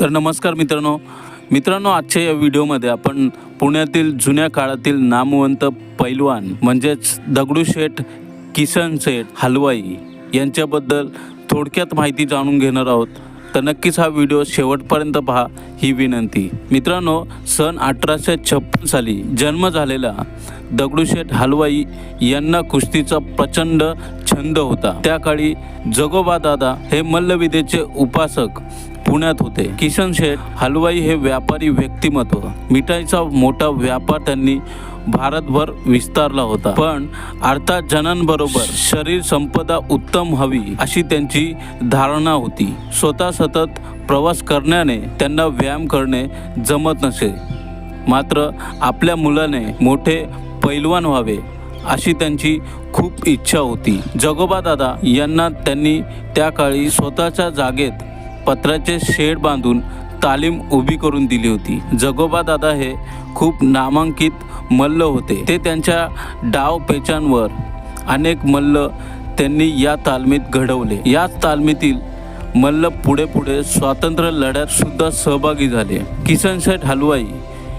तर नमस्कार मित्रांनो. मित्रांनो आजच्या या व्हिडिओमध्ये आपण पुण्यातील जुन्या काळातील नामवंत पैलवान म्हणजेच दगडूशेठ किसन शेठ हलवाई यांच्याबद्दल थोडक्यात माहिती जाणून घेणार आहोत. तर नक्कीच हा व्हिडिओ शेवटपर्यंत पहा ही विनंती. मित्रांनो सन अठराशे छप्पन साली जन्म झालेला दगडूशेठ हलवाई यांना कुस्तीचा प्रचंड छंद होता. त्या काळी जगोबा दादा हे मल्लविद्येचे उपासक पुण्यात होते. किशन शेठ हलवाई हे व्यापारी व्यक्तिमत्व. मिठाईचा मोठा व्यापार त्यांनी भारतभर विस्तारला होता. पण अर्थात जनांबरोबर शरीर संपदा उत्तम हवी अशी त्यांची धारणा होती. स्वतः सतत प्रवास करण्याने त्यांना व्यायाम करणे जमत नसे. मात्र आपल्या मुलाने मोठे पैलवान व्हावे अशी त्यांची खूप इच्छा होती. जगोबा दादा यांना त्यांनी त्या काळी स्वतःच्या जागेत पत्राचे शेड बांधून तालीम उभी करून दिली होती. जगोबा दादा हे खूप नामांकित मल्ल होते. ते त्यांच्या डाव पेचांवर अनेक मल्ल त्यांनी या तालमीत घडवले. याच तालमीतील मल्ल पुढे पुढे स्वातंत्र्य लढ्यात सुद्धा सहभागी झाले. किसन शेठ हलवाई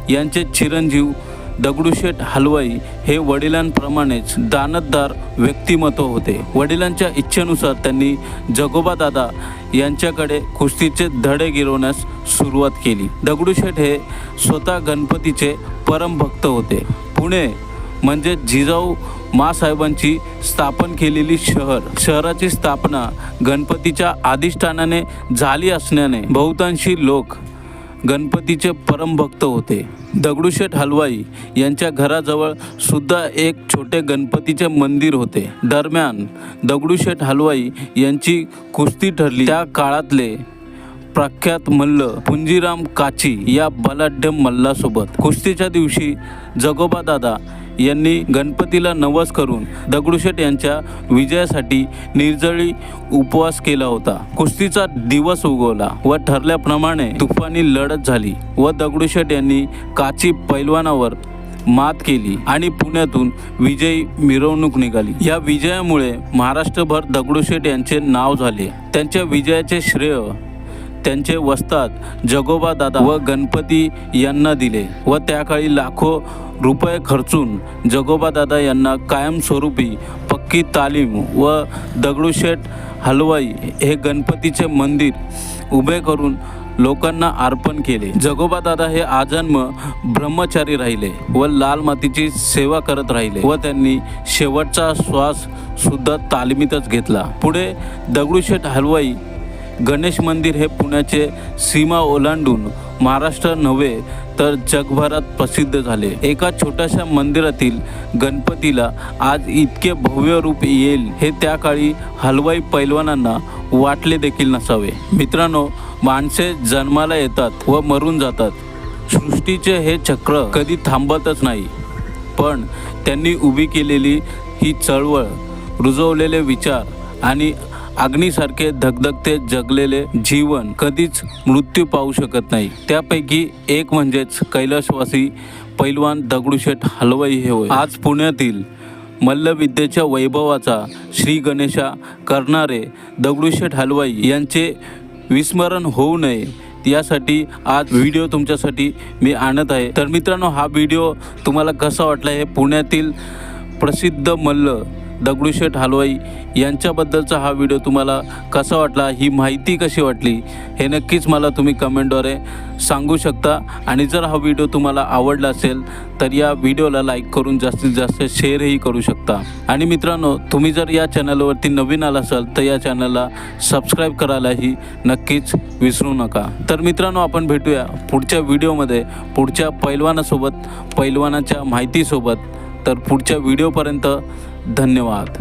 यांचे चिरंजीव दगडूशेठ हलवाई हे वडिलांप्रमाणेच दानतदार व्यक्तिमत्व होते. वडिलांच्या इच्छेनुसार त्यांनी जगोबा दादा यांच्याकडे कुस्तीचे धडे गिरवण्यास सुरुवात केली. दगडूशेठ हे स्वतः गणपतीचे परमभक्त होते. पुणे म्हणजे जिजाऊ मासाहेबांची स्थापन केलेली शहर. शहराची स्थापना गणपतीच्या अधिष्ठानाने झाली असण्याने बहुतांशी लोक गणपतीचे परमभक्त होते. दगडूशेठ हलवाई यांच्या घराजवळ सुद्धा एक छोटे गणपतीचे मंदिर होते. दरम्यान दगडूशेठ हलवाई यांची कुस्ती ठरली. त्या काळातले प्रख्यात मल्ल पुंजीराम काची या बलाढ्य मल्लासोबत कुस्तीच्या दिवशी जगोबा दादा यांनी गणपतीला नवस करून दगडूशेठ यांच्या विजयासाठी निर्जळी उपवास केला होता. कुस्तीचा दिवस उगवला व ठरल्याप्रमाणे तुफानी लढत झाली व दगडूशेठ यांनी काची पैलवानावर मात केली आणि पुण्यातून विजयी मिरवणूक निघाली. या विजयामुळे महाराष्ट्रभर दगडूशेठ यांचे नाव झाले. त्यांच्या विजयाचे श्रेय त्यांचे वस्तात जगोबा दादा व गणपती यांना दिले व त्या काळी लाखो रुपये खर्चून जगोबा दादा यांना कायमस्वरूपी पक्की तालीम व दगडूशेठ हलवाई हे गणपतीचे मंदिर उभे करून लोकांना अर्पण केले. जगोबा दादा हे आजन्म ब्रह्मचारी राहिले व लाल मातीची सेवा करत राहिले व त्यांनी शेवटचा श्वास सुद्धा तालमीतच घेतला. पुढे दगडूशेठ हलवाई गणेश मंदिर हे पुण्याचे सीमा ओलांडून महाराष्ट्र नव्हे तर जगभरात प्रसिद्ध झाले. एका छोट्याशा मंदिरातील गणपतीला आज इतके भव्य रूप येईल हे त्या काळी हलवाई पैलवानांना वाटले देखील नसावे. मित्रांनो माणसे जन्माला येतात व मरून जातात. सृष्टीचे हे चक्र कधी थांबतच नाही. पण त्यांनी उभी केलेली ही चळवळ रुजवलेले विचार आणि अग्नीसारखे धगधगते जगलेले जीवन कधीच मृत्यू पाहू शकत नाही. त्यापैकी एक म्हणजेच कैलासवासी पैलवान दगडूशेठ हलवाई हे होय. आज पुण्यातील मल्लविद्येच्या वैभवाचा श्री गणेशा करणारे दगडूशेठ हलवाई यांचे विस्मरण होऊ नये यासाठी आज व्हिडिओ तुमच्यासाठी मी आणत आहे. तर मित्रांनो हा व्हिडिओ तुम्हाला कसा वाटला हे पुण्यातील प्रसिद्ध मल्ल दगडूशेठ हलवाई यांच्याबद्दलचा हा व्हिडिओ तुम्हाला कसा वाटला ही माहिती कशी वाटली हे नक्कीच मला तुम्ही कमेंटद्वारे सांगू शकता. आणि जर हा व्हिडिओ तुम्हाला आवडला असेल तर या व्हिडिओला लाईक करून जास्तीत जास्त शेअरही करू शकता. आणि मित्रांनो तुम्ही जर या चॅनलवरती नवीन आला असाल तर या चॅनलला सबस्क्राईब करायलाही नक्कीच विसरू नका. तर मित्रांनो आपण भेटूया पुढच्या व्हिडिओमध्ये पुढच्या पैलवानासोबत पैलवानाच्या माहितीसोबत. तर पुढच्या व्हिडिओपर्यंत धन्यवाद.